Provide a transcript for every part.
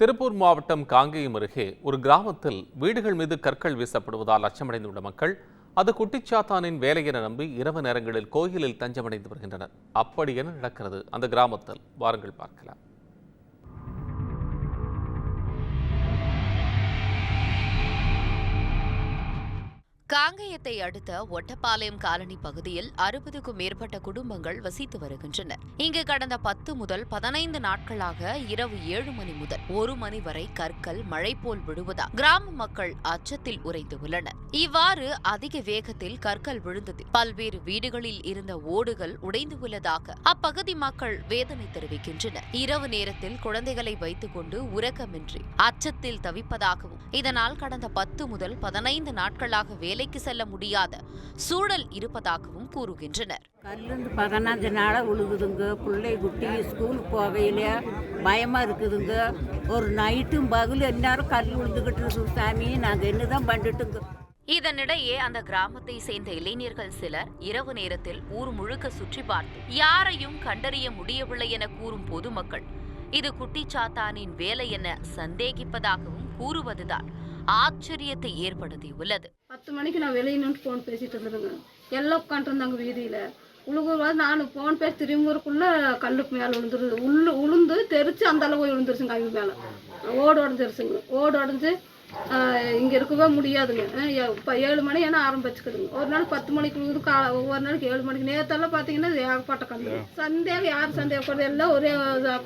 திருப்பூர் மாவட்டம் காங்கேயம் அருகே ஒரு கிராமத்தில் வீடுகள் மீது கற்கள் வீசப்படுவதால் அச்சமடைந்துள்ள மக்கள் அது குட்டிச்சாத்தானின் வேலை என நம்பி இரவு நேரங்களில் கோயிலில் தஞ்சமடைந்து வருகின்றனர். அப்படி என்ன நடக்கிறது? அந்த கிராமத்தில் வாருங்கள் பார்க்கலாம். காங்கேயத்தை அடுத்த ஒட்டப்பாளையம் காலனி பகுதியில் அறுபதுக்கும் மேற்பட்ட குடும்பங்கள் வசித்து வருகின்றனர் இங்கு கடந்த பத்து முதல் பதினைந்து நாட்களாக இரவு ஏழு மணி முதல் ஒரு மணி வரை கற்கள் மழை போல் விழுவதால் கிராம மக்கள் அச்சத்தில் உறைந்து உள்ளனர். இவ்வாறு அதிக வேகத்தில் கற்கள் விழுந்ததில் பல்வேறு வீடுகளில் இருந்த ஓடுகள் உடைந்து உள்ளதாக அப்பகுதி மக்கள் வேதனை தெரிவிக்கின்றனர். இரவு நேரத்தில் குழந்தைகளை வைத்துக் கொண்டு உறக்கமின்றி அச்சத்தில் தவிப்பதாகவும் இதனால் கடந்த பத்து முதல் பதினைந்து நாட்களாக வேலைக்கு செல்ல முடியாத சூழல் இருப்பதாகவும் கூறுகின்றனர். கல்லுந்து பதினஞ்சு நாளாக விழுகுதுங்க பிள்ளை குட்டி ஸ்கூலுக்கு போகையில பயமாக இருக்குதுங்க. ஒரு நைட்டும் பகலும் எல்லாரும் கல் விழுந்துக்கிட்டு இருக்குது சாமி. நாங்கள் என்ன தான் பண்ணிட்டுங்க. இதனிடையே அந்த கிராமத்தை சேர்ந்த இளைஞர்கள் சிலர் இரவு நேரத்தில் ஊர் முழுக்க சுற்றி பார்த்து யாரையும் கண்டறிய முடியவில்லை என கூறும் பொதுமக்கள் இது குட்டிச்சாத்தானின் வேலை என சந்தேகிப்பதாகவும் கூறுவதுதான். ஆச்சரியத்தை ஏற்படுத்தியுள்ளது. பத்து மணிக்கு நான் வெளியே நின்று ஃபோன் பேசிட்டு இருந்தேங்க எல்லாம் உட்காந்துருந்தாங்க வீதியில். உழுகுறது நான் ஃபோன் பேசி திரும்புறக்குள்ள கல்லுக்கு மேலே விழுந்துருது. உள்ளு உளுந்து தெரிச்சு அந்த அளவு விழுந்துருச்சுங்க அவங்க மேலே. ஓடு உடஞ்சிருச்சுங்க. ஓடு உடஞ்சி இங்கே இருக்கவே முடியாதுங்க. இப்போ ஏழு மணி ஏன்னா ஆரம்பிச்சுக்கிடுங்க ஒரு நாள் பத்து மணிக்கு கா ஒவ்வொரு நாளைக்கு ஏழு மணிக்கு. நேரத்தெல்லாம் பார்த்தீங்கன்னா இது ஏகப்பட்ட கல் சந்தேகம் யார் சந்தேகப்படுறது எல்லாம் ஒரே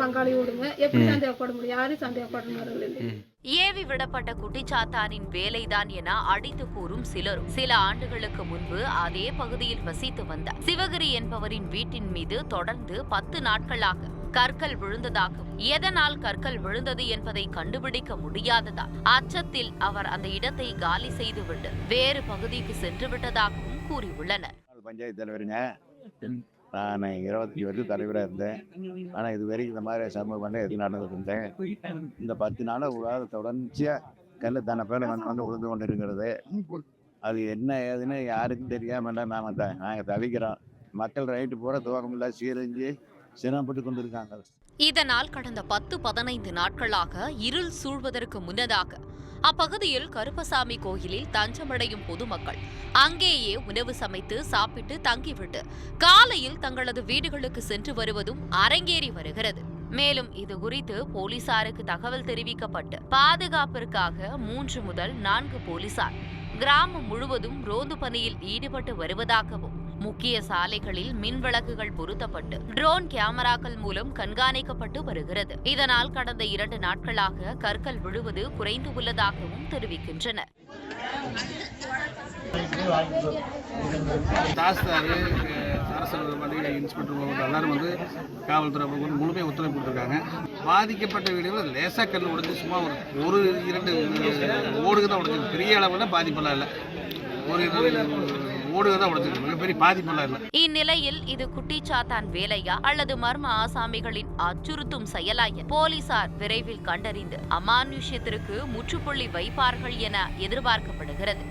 பங்காளி விடுங்க எப்படி சந்தேகப்பட முடியும்? யாரையும் சந்தேகப்பட முடியல ஏவி விடப்பட்ட குட்டிச்சாத்தானின் வேலைதான் என அடித்து கூறும் சிலரும். சில ஆண்டுகளுக்கு முன்பு அதே பகுதியில் வசித்து வந்த சிவகிரி என்பவரின் வீட்டின் மீது தொடர்ந்து பத்து நாட்களாக கற்கள் விழுந்ததாகவும் எதனால் கற்கள் விழுந்தது என்பதை கண்டுபிடிக்க முடியாததால் அச்சத்தில் அவர் அந்த இடத்தை காலி செய்துவிட்டு வேறு பகுதிக்கு சென்று விட்டதாகவும் கூறியுள்ளனர். பஞ்சாயத்து தலைவருங்க. நான் இருபத்தஞ்சி வருஷம் தலைவராக இருந்தேன். ஆனால் இது வரைக்கும் இந்த மாதிரி சமூக பஞ்சாயத்து நடந்துட்டு இருந்தேன் இந்த பத்து நாளாக உலக தொடர்ச்சியாக கல்லு தன பேர் வந்து வந்து உழுந்து கொண்டு இருக்கிறது அது என்ன ஏதுன்னு யாருக்கும் தெரியாமல் நாங்கள் த நாங்கள் தவிக்கிறோம். மக்கள் ரைட்டு பூரா இல்லை சீரஞ்சு சிரமப்பட்டு கொண்டிருக்காங்க. இதனால் கடந்த பத்து பதினைந்து நாட்களாக இருள் சூழ்வதற்கு முன்னதாக அப்பகுதியில் கருப்பசாமி கோயிலில் தஞ்சமடையும் பொதுமக்கள் அங்கேயே உணவு சமைத்து சாப்பிட்டு தங்கிவிட்டு காலையில் தங்களது வீடுகளுக்கு சென்று வருவதும் அரங்கேறி வருகிறது. மேலும் இது குறித்து போலீசாருக்கு தகவல் தெரிவிக்கப்பட்டு பாதுகாப்பிற்காக மூன்று முதல் நான்கு போலீசார் கிராமம் முழுவதும் ரோந்து பணியில் ஈடுபட்டு வருவதாகவும் முக்கிய சாலைகளில் மின் விளக்குகள் பொருத்தப்பட்டு ட்ரோன் கேமராக்கள் மூலம் கண்காணிக்கப்பட்டு வருகிறது. இதனால் கடந்த இரண்டு நாட்களாக கற்கள் விழுவது குறைந்து உள்ளதாகவும் தெரிவிக்கின்றனர் அரசு பண்டிகை இன்ஸ்பெக்டர் எல்லாரும் வந்து காவல்துறை வந்து முழுமையாக ஒத்துழைப்பு கொடுத்துருக்காங்க. பாதிக்கப்பட்ட வீடுகளில் லேசாக கல் உடஞ்சி சும்மா ஒரு ஒரு இரண்டு ஓடுக்கு தான் உடைஞ்சிருக்கு பெரிய அளவில் பாதிப்பெல்லாம் இல்லை. ஒரு மிகப்பெரிய பாதிப்பெல்லாம் இல்லை. இந்நிலையில் இது குட்டிச்சாத்தான் வேலையா அல்லது மர்ம ஆசாமிகளின் அச்சுறுத்தும் செயலா போலீசார் விரைவில் கண்டறிந்து அமானுஷ்யத்திற்கு முற்றுப்புள்ளி வைப்பார்கள் என எதிர்பார்க்கப்படுகிறது.